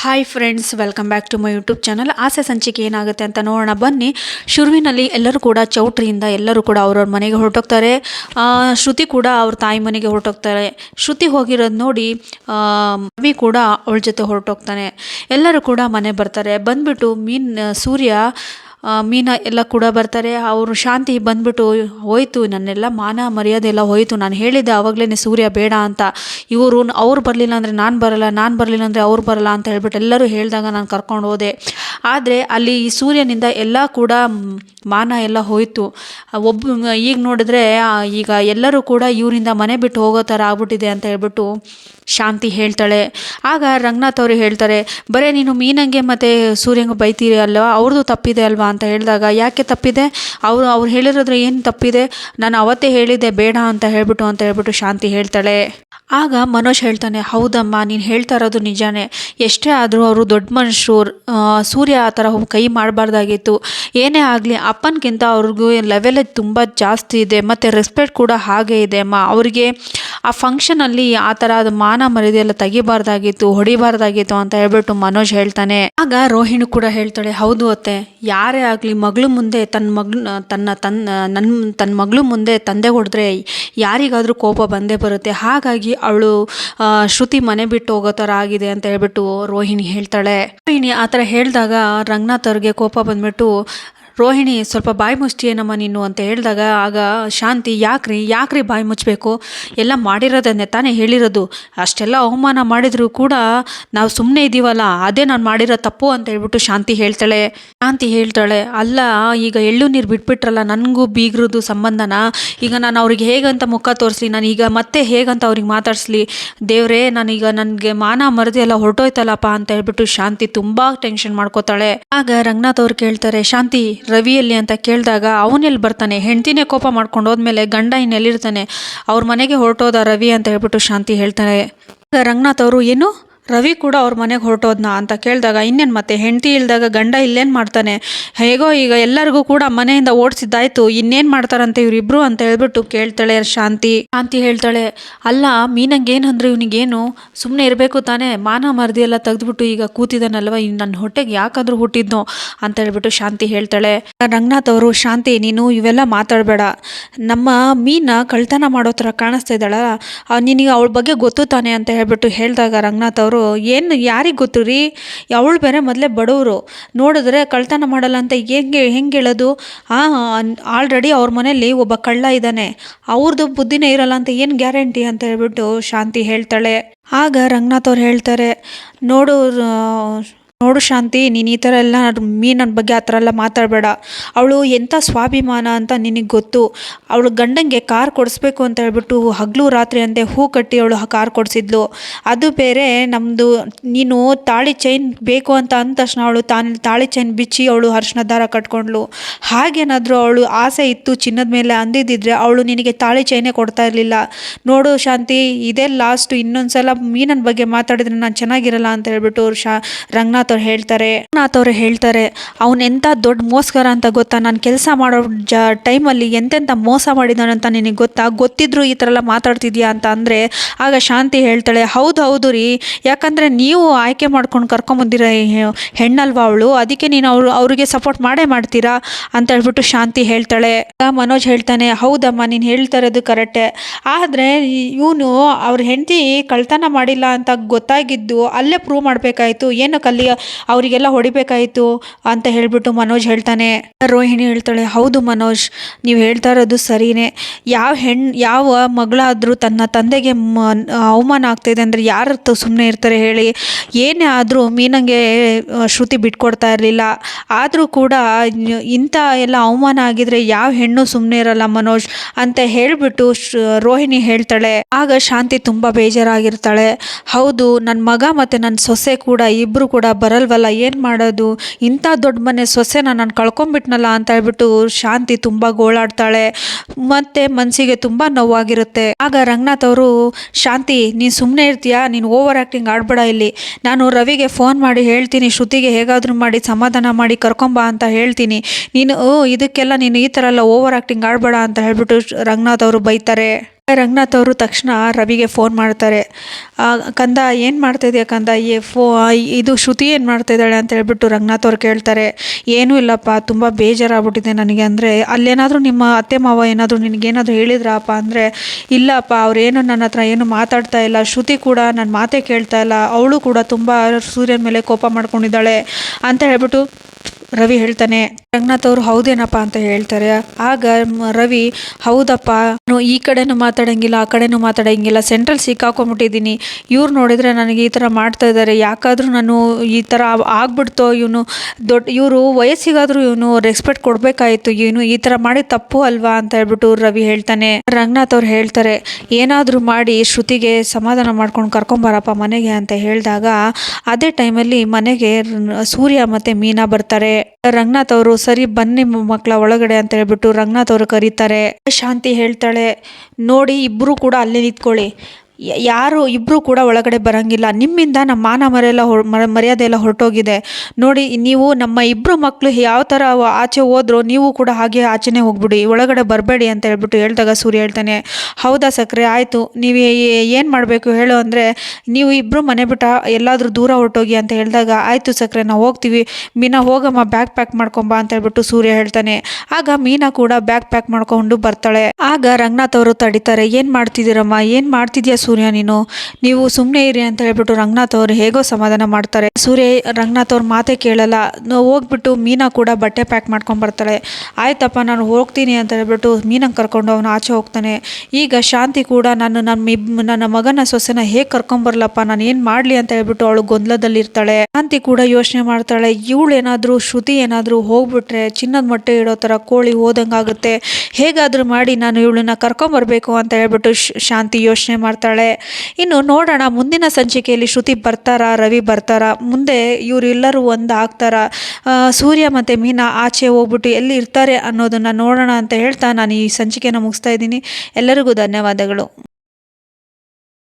Hi friends welcome back to my YouTube channel ಆಸೆ ಸಂಚಿಕೆ ಏನಾಗುತ್ತೆ ಅಂತ ನೋಡೋಣ. ಬನ್ನಿ. ಶುರುವಿನಲ್ಲಿ ಎಲ್ಲರೂ ಕೂಡ ಚೌಟ್ರಿಯಿಂದ ಎಲ್ಲರೂ ಕೂಡ ಅವ್ರವ್ರ ಮನೆಗೆ ಹೊರಟೋಗ್ತಾರೆ. ಶ್ರುತಿ ಕೂಡ ಅವ್ರ ತಾಯಿ ಮನೆಗೆ ಹೊರಟೋಗ್ತಾರೆ. ಶ್ರುತಿ ಹೋಗಿರೋದು ನೋಡಿ ರವಿ ಕೂಡ ಅವಳ ಜೊತೆ ಹೊರಟೋಗ್ತಾನೆ. ಎಲ್ಲರೂ ಕೂಡ ಮನೆ ಬರ್ತಾರೆ. ಬಂದ್ಬಿಟ್ಟು ಮೀನ್, ಸೂರ್ಯ ಮೀನಾ ಎಲ್ಲ ಕೂಡ ಬರ್ತಾರೆ. ಅವರು ಶಾಂತಿ ಬಂದ್ಬಿಟ್ಟು ಹೋಯ್ತು, ನನ್ನೆಲ್ಲ ಮಾನ ಮರ್ಯಾದೆ ಎಲ್ಲ ಹೋಯ್ತು. ನಾನು ಹೇಳಿದ್ದೆ ಆವಾಗಲೇ ಸೂರ್ಯ ಬೇಡ ಅಂತ. ಇವರು, ಅವ್ರು ಬರಲಿಲ್ಲ ಅಂದರೆ ನಾನು ಬರಲ್ಲ, ನಾನು ಬರಲಿಲ್ಲ ಅಂದರೆ ಅವ್ರು ಬರಲ್ಲ ಅಂತ ಹೇಳ್ಬಿಟ್ಟು ಎಲ್ಲರೂ ಹೇಳಿದಾಗ ನಾನು ಕರ್ಕೊಂಡು ಹೋದೆ. ಆದರೆ ಅಲ್ಲಿ ಈ ಸೂರ್ಯನಿಂದ ಎಲ್ಲ ಕೂಡ ಮಾನ ಎಲ್ಲ ಹೋಯಿತು. ಒಬ್ಬ, ಈಗ ನೋಡಿದ್ರೆ ಈಗ ಎಲ್ಲರೂ ಕೂಡ ಇವರಿಂದ ಮನೆ ಬಿಟ್ಟು ಹೋಗೋ ಥರ ಆಗ್ಬಿಟ್ಟಿದೆ ಅಂತ ಹೇಳ್ಬಿಟ್ಟು ಶಾಂತಿ ಹೇಳ್ತಾಳೆ. ಆಗ ರಂಗನಾಥ್ ಅವರು ಹೇಳ್ತಾರೆ, ಬರೀ ನೀನು ಮೀನಂಗೆ ಮತ್ತು ಸೂರ್ಯಂಗೆ ಬೈತೀರಿ ಅಲ್ವಾ? ಅವ್ರದ್ದು ತಪ್ಪಿದೆ ಅಲ್ವಾ ಅಂತ ಹೇಳಿದಾಗ, ಯಾಕೆ ತಪ್ಪಿದೆ? ಅವರು, ಅವ್ರು ಹೇಳಿರೋದ್ರೆ ಏನು ತಪ್ಪಿದೆ? ನಾನು ಅವತ್ತೇ ಹೇಳಿದ್ದೆ, ಬೇಡ ಅಂತ ಹೇಳ್ಬಿಟ್ಟು ಅಂತ ಹೇಳ್ಬಿಟ್ಟು ಶಾಂತಿ ಹೇಳ್ತಾಳೆ. ಆಗ ಮನೋಜ್ ಹೇಳ್ತಾನೆ, ಹೌದಮ್ಮ, ನೀನು ಹೇಳ್ತಾ ಇರೋದು ನಿಜಾನೇ. ಎಷ್ಟೇ ಆದರೂ ಅವರು ದೊಡ್ಡ ಮನುಷ್ಯರು ಸೂರ್ಯ ಆ ಥರ ಕೈ ಮಾಡಬಾರ್ದಾಗಿತ್ತು. ಏನೇ ಆಗಲಿ ಅಪ್ಪನಿಗಿಂತ ಅವ್ರಿಗೂ ಲೆವೆಲ್ ತುಂಬ ಜಾಸ್ತಿ ಇದೆ, ಮತ್ತು ರೆಸ್ಪೆಕ್ಟ್ ಕೂಡ ಹಾಗೆ ಇದೆ, ಅಮ್ಮ. ಅವರಿಗೆ ಆ ಫಂಕ್ಷನಲ್ಲಿ ಆ ಥರ ಅದು ಮಾನ ಮರ್ಯಾದೆ ಎಲ್ಲ ತೆಗಿಬಾರ್ದಾಗಿತ್ತು, ಹೊಡಿಬಾರ್ದಾಗಿತ್ತು ಅಂತ ಹೇಳ್ಬಿಟ್ಟು ಮನೋಜ್ ಹೇಳ್ತಾನೆ. ಆಗ ರೋಹಿಣಿ ಕೂಡ ಹೇಳ್ತಾಳೆ, ಹೌದು ಅತ್ತೆ, ಯಾರೇ ಆಗಲಿ ಮಗಳು ಮುಂದೆ ತನ್ನ ಮಗ್ಳು, ತನ್ನ ತನ್ನ ನನ್ನ ತನ್ನ ಮಗಳು ಮುಂದೆ ತಂದೆ ಹೊಡೆದ್ರೆ ಯಾರಿಗಾದರೂ ಕೋಪ ಬಂದೇ ಬರುತ್ತೆ. ಹಾಗಾಗಿ ಅವಳು ಶ್ರುತಿ ಮನೆ ಬಿಟ್ಟು ಹೋಗೋ ಥರ ಆಗಿದೆ ಅಂತ ಹೇಳ್ಬಿಟ್ಟು ರೋಹಿಣಿ ಹೇಳ್ತಾಳೆ. ರೋಹಿಣಿ ಆ ಥರ ಹೇಳಿದಾಗ ರಂಗನಾಥ್ ಅವ್ರಿಗೆ ಕೋಪ ಬಂದ್ಬಿಟ್ಟು ರೋಹಿಣಿ ಸ್ವಲ್ಪ ಬಾಯಿ ಮುಚ್ಚಿಯೇನಮ್ಮ ನೀನು ಅಂತ ಹೇಳಿದಾಗ ಆಗ ಶಾಂತಿ, ಯಾಕ್ರಿ ಯಾಕ್ರಿ ಬಾಯಿ ಮುಚ್ಚಬೇಕು ಎಲ್ಲ ಮಾಡಿರೋದನ್ನೇ ತಾನೇ ಹೇಳಿರೋದು. ಅಷ್ಟೆಲ್ಲ ಅವಮಾನ ಮಾಡಿದರೂ ಕೂಡ ನಾವು ಸುಮ್ಮನೆ ಇದ್ದೀವಲ್ಲ ಅದೇ ನಾನು ಮಾಡಿರೋ ತಪ್ಪು ಅಂತ ಹೇಳ್ಬಿಟ್ಟು ಶಾಂತಿ ಹೇಳ್ತಾಳೆ. ಶಾಂತಿ ಹೇಳ್ತಾಳೆ, ಅಲ್ಲ, ಈಗ ಎಳ್ಳು ನೀರು ಬಿಟ್ಬಿಟ್ರಲ್ಲ, ನನಗೂ ಬೀಗ್ರದ್ದು ಸಂಬಂಧನ? ಈಗ ನಾನು ಅವ್ರಿಗೆ ಹೇಗಂತ ಮುಖ ತೋರಿಸ್ಲಿ, ನಾನು ಈಗ ಮತ್ತೆ ಹೇಗಂತ ಅವ್ರಿಗೆ ಮಾತಾಡಿಸ್ಲಿ? ದೇವ್ರೇ ನಾನೀಗ ನನಗೆ ಮಾನ ಮರದಿ ಎಲ್ಲ ಹೊರಟೋಯ್ತಲ್ಲಪ್ಪ ಅಂತ ಹೇಳ್ಬಿಟ್ಟು ಶಾಂತಿ ತುಂಬ ಟೆನ್ಷನ್ ಮಾಡ್ಕೋತಾಳೆ. ಆಗ ರಂಗನಾಥ್ ಅವ್ರು ಕೇಳ್ತಾರೆ, ಶಾಂತಿ ರವಿ ಎಲ್ಲಿ ಅಂತ ಕೇಳಿದಾಗ ಅವನೆಲ್ಲಿ ಬರ್ತಾನೆ? ಹೆಂಡ್ತಿನೇ ಕೋಪ ಮಾಡ್ಕೊಂಡು ಹೋದ್ಮೇಲೆ ಗಂಡ ಇನ್ನೆಲ್ಲಿರ್ತಾನೆ? ಅವ್ರ ಮನೆಗೆ ಹೊರಟೋದ ರವಿ ಅಂತ ಹೇಳ್ಬಿಟ್ಟು ಶಾಂತಿ ಹೇಳ್ತಾರೆ ರಂಗನಾಥ್ ಅವರು ಏನು? ರವಿ ಕೂಡ ಅವ್ರ ಮನೆಗೆ ಹೊರಟೋದ್ನ ಅಂತ ಕೇಳಿದಾಗ ಇನ್ನೇನು ಮತ್ತೆ ಹೆಂಡತಿ ಇಲ್ದಾಗ ಗಂಡ ಇಲ್ಲೇನು ಮಾಡ್ತಾನೆ? ಹೇಗೋ ಈಗ ಎಲ್ಲರಿಗೂ ಕೂಡ ಮನೆಯಿಂದ ಓಡಿಸಿದ್ದಾಯ್ತು ಇನ್ನೇನು ಮಾಡ್ತಾರಂತೆ ಇವರಿಬ್ರು ಅಂತ ಹೇಳ್ಬಿಟ್ಟು ಕೇಳ್ತಾಳೆ ಶಾಂತಿ. ಶಾಂತಿ ಹೇಳ್ತಾಳೆ ಅಲ್ಲ ಮೀನಂಗೆ ಏನು ಅಂದ್ರೆ ಇವನಿಗೇನು? ಸುಮ್ಮನೆ ಇರಬೇಕು ತಾನೇ ಮಾನ ಮರದಿ ಎಲ್ಲ ತೆಗೆದ್ಬಿಟ್ಟು ಈಗ ಕೂತಿದ್ದಾನಲ್ವ ಇನ್ನು ನನ್ನ ಹೊಟ್ಟೆಗೆ ಯಾಕಾದ್ರೂ ಹುಟ್ಟಿದ್ನೋ? ಅಂತ ಹೇಳ್ಬಿಟ್ಟು ಶಾಂತಿ ಹೇಳ್ತಾಳೆ. ರಂಗನಾಥ್ ಅವರು ಶಾಂತಿ ನೀನು ಇವೆಲ್ಲ ಮಾತಾಡಬೇಡ. ನಮ್ಮ ಮೀನ ಕಳ್ತನ ಮಾಡೋ ಥರ ಕಾಣಿಸ್ತಾ ಇದ್ದಾಳ ನಿನಗೆ ಅವಳ ಬಗ್ಗೆ ಗೊತ್ತು ತಾನೆ? ಅಂತ ಹೇಳ್ಬಿಟ್ಟು ಹೇಳಿದಾಗ ರಂಗನಾಥ್ ಅವರು ಏನು ಯಾರಿಗೆ ಗೊತ್ತು ರೀ? ಅವಳು ಬೇರೆ ಮೊದಲೇ ಬಡವರು. ನೋಡಿದ್ರೆ ಕಳ್ತನ ಮಾಡಲ್ಲ ಅಂತ ಹೆಂಗೆ ಹೆಂಗೆ ಹೇಳೋದು? ಆಲ್ರೆಡಿ ಅವ್ರ ಮನೇಲಿ ಒಬ್ಬ ಕಳ್ಳ ಇದ್ದಾನೆ ಅವ್ರದ್ದು ಬುದ್ಧಿನೇ ಇರಲ್ಲ ಅಂತ ಏನು ಗ್ಯಾರಂಟಿ ಅಂತ ಹೇಳ್ಬಿಟ್ಟು ಶಾಂತಿ ಹೇಳ್ತಾಳೆ. ಆಗ ರಂಗನಾಥ್ ಅವ್ರು ಹೇಳ್ತಾರೆ ನೋಡು ಆ, ನೋಡು ಶಾಂತಿ, ನೀನು ಈ ಥರ ಎಲ್ಲ ಮೀನನ ಬಗ್ಗೆ ಆ ಥರ ಎಲ್ಲ ಮಾತಾಡಬೇಡ. ಅವಳು ಎಂಥ ಸ್ವಾಭಿಮಾನ ಅಂತ ನಿನಗೆ ಗೊತ್ತು? ಅವಳು ಗಂಡಂಗೆ ಕಾರ್ ಕೊಡಿಸ್ಬೇಕು ಅಂತ ಹೇಳ್ಬಿಟ್ಟು ಹಗಲು ರಾತ್ರಿ ಅಂತೆ ಹೂ ಕಟ್ಟಿ ಅವಳು ಕಾರ್ ಕೊಡಿಸಿದ್ಲು. ಅದು ಬೇರೆ ನಮ್ಮದು ನೀನು ತಾಳಿ ಚೈನ್ ಬೇಕು ಅಂತ ಅಂದ ತಕ್ಷಣ ಅವಳು ತಾನು ತಾಳಿ ಚೈನ್ ಬಿಚ್ಚಿ ಅವಳು ಅರ್ಶಿನ ದಾರ ಕಟ್ಕೊಂಡ್ಲು. ಹಾಗೇನಾದರೂ ಅವಳು ಆಸೆ ಇತ್ತು ಚಿನ್ನದ ಮೇಲೆ ಅಂದಿದ್ದಿದ್ರೆ ಅವಳು ನಿನಗೆ ತಾಳಿ ಚೈನೇ ಕೊಡ್ತಾ ಇರಲಿಲ್ಲ. ನೋಡು ಶಾಂತಿ, ಇದೇ ಇನ್ನೊಂದು ಸಲ ಮೀನನ ಬಗ್ಗೆ ಮಾತಾಡಿದ್ರೆ ನಾನು ಚೆನ್ನಾಗಿರಲ್ಲ ಅಂತ ಹೇಳ್ಬಿಟ್ಟು ಅವ್ರು ಶಾ ರಂಗನಾಥ್ ಅವ್ರು ಹೇಳ್ತಾರೆ ಮಂಜುನಾಥ್ ಅವರು ಹೇಳ್ತಾರೆ, ಅವನು ಎಂಥ ದೊಡ್ಡ ಮೋಸ್ಕರ ಅಂತ ಗೊತ್ತಾ? ನಾನು ಕೆಲಸ ಮಾಡೋ ಜ ಟೈಮಲ್ಲಿ ಎಂತೆಂಥ ಮೋಸ ಮಾಡಿದಾನೆ ಅಂತ ನಿನಗೆ ಗೊತ್ತಾ? ಗೊತ್ತಿದ್ರು ಈ ಥರ ಎಲ್ಲ ಮಾತಾಡ್ತಿದ್ಯಾ ಅಂತ ಅಂದರೆ, ಆಗ ಶಾಂತಿ ಹೇಳ್ತಾಳೆ, ಹೌದು ಹೌದು ರೀ. ಯಾಕಂದರೆ ನೀವು ಆಯ್ಕೆ ಮಾಡ್ಕೊಂಡು ಕರ್ಕೊಂಬಂದಿರ ಹೆಣ್ಣಲ್ವಾ ಅವಳು? ಅದಕ್ಕೆ ನೀನು ಅವಳು ಅವರಿಗೆ ಸಪೋರ್ಟ್ ಮಾಡೇ ಮಾಡ್ತೀರಾ? ಅಂತ ಹೇಳ್ಬಿಟ್ಟು ಶಾಂತಿ ಹೇಳ್ತಾಳೆ. ಮನೋಜ್ ಹೇಳ್ತಾನೆ, ಹೌದಮ್ಮ, ನೀನು ಹೇಳ್ತಾ ಇರೋದು ಕರೆಕ್ಟೇ. ಆದರೆ ಇವನು ಅವ್ರ ಹೆಂಡತಿ ಕಳ್ತನ ಮಾಡಿಲ್ಲ ಅಂತ ಗೊತ್ತಾಗಿದ್ದು ಅಲ್ಲೇ ಪ್ರೂವ್ ಮಾಡಬೇಕಾಯ್ತು. ಏನಕ್ಕೆ ಅಲ್ಲಿ ಅವರಿಗೆಲ್ಲ ಹೊಡಿಬೇಕಾಯ್ತು ಅಂತ ಹೇಳಿಬಿಟ್ಟು ಮನೋಜ್ ಹೇಳ್ತಾನೆ. ರೋಹಿಣಿ ಹೇಳ್ತಾಳೆ, ಹೌದು ಮನೋಜ್, ನೀವು ಹೇಳ್ತಾ ಇರೋದು ಸರಿನೇ. ಯಾವ ಹೆಣ್ಣು ಯಾವ ಮಗಳಾದರೂ ತನ್ನ ತಂದೆಗೆ ಮ, ಅವಮಾನ ಆಗ್ತಾಯಿದೆ ಅಂದರೆ ಯಾರು ಸುಮ್ಮನೆ ಇರ್ತಾರೆ ಹೇಳಿ. ಏನೇ ಆದರೂ ಮೀನಂಗೆ ಶ್ರುತಿ ಬಿಟ್ಕೊಡ್ತಾ ಇರಲಿಲ್ಲ. ಆದರೂ ಕೂಡ ಇಂಥ ಎಲ್ಲ ಅವಮಾನ ಆಗಿದ್ರೆ ಯಾವ ಹೆಣ್ಣು ಸುಮ್ಮನೆ ಇರಲ್ಲ ಮನೋಜ್ ಅಂತ ಹೇಳಿಬಿಟ್ಟು ರೋಹಿಣಿ ಹೇಳ್ತಾಳೆ. ಆಗ ಶಾಂತಿ ತುಂಬ ಬೇಜಾರಾಗಿರ್ತಾಳೆ. ಹೌದು ನನ್ನ ಮಗ ಮತ್ತು ನನ್ನ ಸೊಸೆ ಕೂಡ ಇಬ್ಬರು ಕೂಡ ಬರಲ್ವಲ್ಲ, ಏನು ಮಾಡೋದು? ಇಂಥ ದೊಡ್ಡ ಮನೆ ಸೊಸೆನ ನಾನು ಕಳ್ಕೊಂಬಿಟ್ನಲ್ಲ ಅಂತ ಹೇಳ್ಬಿಟ್ಟು ಶಾಂತಿ ತುಂಬ ಗೋಳಾಡ್ತಾಳೆ. ಮತ್ತು ಮನಸ್ಸಿಗೆ ತುಂಬ ನೋವಾಗಿರುತ್ತೆ. ಆಗ ರಂಗನಾಥ್ ಅವರು, ಶಾಂತಿ, ನೀನು ಸುಮ್ಮನೆ ಇರ್ತೀಯಾ? ನೀನು ಓವರ್ ಆ್ಯಕ್ಟಿಂಗ್ ಆಡಬೇಡ ಇಲ್ಲಿ. ನಾನು ರವಿಗೆ ಫೋನ್ ಮಾಡಿ ಹೇಳ್ತೀನಿ, ಶ್ರುತಿಗೆ ಹೇಗಾದರೂ ಮಾಡಿ, ಸಮಾಧಾನ ಮಾಡಿ ಕರ್ಕೊಂಬ ಅಂತ ಹೇಳ್ತೀನಿ. ನೀನು ಇದಕ್ಕೆಲ್ಲ ನೀನು ಈ ಥರ ಎಲ್ಲ ಓವರ್ ಆ್ಯಕ್ಟಿಂಗ್ ಆಡಬೇಡ ಅಂತ ಹೇಳ್ಬಿಟ್ಟು ರಂಗನಾಥ್ ಅವರು ಬೈತಾರೆ. ರಂಗನಾಥ್ ಅವರು ತಕ್ಷಣ ರವಿಗೆ ಫೋನ್ ಮಾಡ್ತಾರೆ. ಕಂದ, ಏನು ಮಾಡ್ತಾಯಿದ್ಯಾ ಕಂದ? ಏ ಫೋ ಇದು ಶ್ರುತಿ ಏನು ಮಾಡ್ತಾಯಿದ್ದಾಳೆ ಅಂತ ಹೇಳ್ಬಿಟ್ಟು ರಂಗನಾಥ್ ಅವ್ರು ಕೇಳ್ತಾರೆ. ಏನೂ ಇಲ್ಲಪ್ಪ, ತುಂಬ ಬೇಜಾರಾಗ್ಬಿಟ್ಟಿದೆ ನನಗೆ ಅಂದರೆ, ಅಲ್ಲೇನಾದರೂ ನಿಮ್ಮ ಅತ್ತೆ ಮಾವ ಏನಾದರೂ ನಿನಗೇನಾದರೂ ಹೇಳಿದ್ರಪ್ಪ ಅಂದರೆ, ಇಲ್ಲಪ್ಪ, ಅವ್ರೇನು ನನ್ನ ಹತ್ರ ಏನು ಮಾತಾಡ್ತಾ ಇಲ್ಲ, ಶ್ರುತಿ ಕೂಡ ನನ್ನ ಮಾತೇ ಕೇಳ್ತಾ ಇಲ್ಲ, ಅವಳು ಕೂಡ ತುಂಬ ಸೂರ್ಯನ ಮೇಲೆ ಕೋಪ ಮಾಡ್ಕೊಂಡಿದ್ದಾಳೆ ಅಂತ ಹೇಳ್ಬಿಟ್ಟು ರವಿ ಹೇಳ್ತಾನೆ, ರಂಗನಾಥ್ ಅವರು ಹೌದೇನಪ್ಪ ಅಂತ ಹೇಳ್ತಾರೆ. ಆಗ ರವಿ, ಹೌದಪ್ಪ ಈ ಕಡೆನೂ ಮಾತಾಡಂಗಿಲ್ಲ, ಆ ಕಡೆನೂ ಮಾತಾಡಂಗಿಲ್ಲ, ಸೆಂಟ್ರಲ್ ಸಿಕ್ಕಾಕೊಂಬಿಟ್ಟಿದ್ದೀನಿ ಇವ್ರು ನೋಡಿದರೆ ನನಗೆ ಈ ಥರ ಮಾಡ್ತಾ ಇದ್ದಾರೆ. ಯಾಕಾದರೂ ನಾನು ಈ ಥರ ಆಗ್ಬಿಡ್ತೋ ಇವನು ದೊಡ್ಡ ಇವರು ವಯಸ್ಸಿಗಾದರೂ ಇವನು ರೆಸ್ಪೆಕ್ಟ್ ಕೊಡಬೇಕಾಯಿತು. ಇವನು ಈ ಥರ ಮಾಡಿ ತಪ್ಪು ಅಲ್ವಾ? ಅಂತ ಹೇಳ್ಬಿಟ್ಟು ರವಿ ಹೇಳ್ತಾನೆ. ರಂಗನಾಥ್ ಅವ್ರು ಹೇಳ್ತಾರೆ, ಏನಾದರೂ ಮಾಡಿ ಶ್ರುತಿಗೆ ಸಮಾಧಾನ ಮಾಡ್ಕೊಂಡು ಕರ್ಕೊಂಬರಪ್ಪ ಮನೆಗೆ, ಅಂತ ಹೇಳಿದಾಗ, ಅದೇ ಟೈಮಲ್ಲಿ ಮನೆಗೆ ಸೂರ್ಯ ಮತ್ತು ಮೀನಾ ಬರ್ತಾರೆ. ರಂಗನಾಥ್ ಅವರು, ಸರಿ, ಬನ್ನಿ ಮಕ್ಕಳ ಒಳಗಡೆ ಅಂತ ಹೇಳ್ಬಿಟ್ಟು ರಂಗನಾಥ್ ಅವರು ಕರೀತಾರೆ. ಶಾಂತಿ ಹೇಳ್ತಾಳೆ, ನೋಡಿ ಇಬ್ಬರು ಕೂಡ ಅಲ್ಲೇ ನಿಂತ್ಕೊಳ್ಳಿ. ಯಾರು ಇಬ್ಬರು ಕೂಡ ಒಳಗಡೆ ಬರಂಗಿಲ್ಲ. ನಿಮ್ಮಿಂದ ನಮ್ಮ ಮಾನ ಮರೆಯೆಲ್ಲ ಮರ್ಯಾದೆ ಎಲ್ಲ ಹೊರಟೋಗಿದೆ. ನೋಡಿ, ನೀವು ನಮ್ಮ ಇಬ್ಬರು ಮಕ್ಕಳು ಯಾವ ಥರ ಆಚೆ ಹೋದರೂ, ನೀವು ಕೂಡ ಹಾಗೆ ಆಚೆನೇ ಹೋಗ್ಬಿಡಿ. ಒಳಗಡೆ ಬರಬೇಡಿ ಅಂತ ಹೇಳ್ಬಿಟ್ಟು ಹೇಳಿದಾಗ ಸೂರ್ಯ ಹೇಳ್ತಾನೆ, ಹೌದಾ ಸಕ್ರೆ, ಆಯಿತು. ನೀವು ಏನು ಮಾಡಬೇಕು ಹೇಳು ಅಂದರೆ, ನೀವು ಇಬ್ಬರು ಮನೆ ಬಿಟ್ಟ ಎಲ್ಲಾದರೂ ದೂರ ಹೊರಟೋಗಿ ಅಂತ ಹೇಳಿದಾಗ, ಆಯಿತು ಸಕ್ರೆ, ನಾವು ಹೋಗ್ತೀವಿ. ಮೀನಾ, ಹೋಗಮ್ಮ, ಬ್ಯಾಗ್ ಪ್ಯಾಕ್ ಮಾಡ್ಕೊಂಬಾ ಅಂತ ಹೇಳ್ಬಿಟ್ಟು ಸೂರ್ಯ ಹೇಳ್ತಾನೆ. ಆಗ ಮೀನಾ ಕೂಡ ಬ್ಯಾಗ್ ಪ್ಯಾಕ್ ಮಾಡ್ಕೊಂಡು ಬರ್ತಾಳೆ. ಆಗ ರಂಗನಾಥ್ ಅವರು ತಡಿತಾರೆ, ಏನು ಮಾಡ್ತಿದ್ದೀರಮ್ಮ? ಏನು ಮಾಡ್ತಿದ್ಯಾ ಸೂರ್ಯ, ನೀನು ನೀವು ಸುಮ್ಮನೆ ಇರಿ ಅಂತ ಹೇಳ್ಬಿಟ್ಟು ರಂಗನಾಥ್ ಅವ್ರು ಹೇಗೋ ಸಮಾಧಾನ ಮಾಡ್ತಾರೆ. ಸೂರ್ಯ, ರಂಗನಾಥ್ ಅವ್ರ ಮಾತೆ ಕೇಳಲ್ಲ. ಹೋಗ್ಬಿಟ್ಟು ಮೀನಾ ಕೂಡ ಬಟ್ಟೆ ಪ್ಯಾಕ್ ಮಾಡ್ಕೊಂಡು ಬರ್ತಾಳೆ. ಆಯ್ತಪ್ಪ, ನಾನು ಹೋಗ್ತೀನಿ ಅಂತ ಹೇಳ್ಬಿಟ್ಟು ಮೀನಂಗೆ ಕರ್ಕೊಂಡು ಅವನು ಆಚೆ ಹೋಗ್ತಾನೆ. ಈಗ ಶಾಂತಿ ಕೂಡ ನಾನು ನಮ್ಮ ನನ್ನ ಮಗನ ಸೊಸೆನ ಹೇಗೆ ಕರ್ಕೊಂಬರ್ಲಪ್ಪ ನಾನು ಏನು ಮಾಡಲಿ ಅಂತ ಹೇಳ್ಬಿಟ್ಟು ಅವಳು ಗೊಂದಲದಲ್ಲಿರ್ತಾಳೆ ಶಾಂತಿ ಕೂಡ ಯೋಚನೆ ಮಾಡ್ತಾಳೆ. ಇವಳು ಏನಾದರೂ, ಶ್ರುತಿ ಏನಾದರೂ ಹೋಗ್ಬಿಟ್ರೆ ಚಿನ್ನದ ಮೊಟ್ಟೆ ಇಡೋ ಥರ ಕೋಳಿ ಹೋದಂಗಾಗುತ್ತೆ. ಹೇಗಾದರೂ ಮಾಡಿ ನಾನು ಇವಳನ್ನ ಕರ್ಕೊಂಬರ್ಬೇಕು ಅಂತ ಹೇಳ್ಬಿಟ್ಟು ಶಾಂತಿ ಯೋಚನೆ ಮಾಡ್ತಾಳೆ. ಇನ್ನು ನೋಡೋಣ, ಮುಂದಿನ ಸಂಚಿಕೆಯಲ್ಲಿ ಶ್ರುತಿ ಬರ್ತಾರಾ, ರವಿ ಬರ್ತಾರಾ, ಮುಂದೆ ಇವರೆಲ್ಲರೂ ಒಂದು ಆಗ್ತಾರಾ ಸೂರ್ಯ ಮತ್ತು ಮೀನಾ ಆಚೆ ಹೋಗ್ಬಿಟ್ಟು ಎಲ್ಲಿ ಇರ್ತಾರೆ ಅನ್ನೋದನ್ನು ನೋಡೋಣ ಅಂತ ಹೇಳ್ತಾ ನಾನು ಈ ಸಂಚಿಕೆನ ಮುಗಿಸ್ತಾ ಇದ್ದೀನಿ. ಎಲ್ಲರಿಗೂ ಧನ್ಯವಾದಗಳು.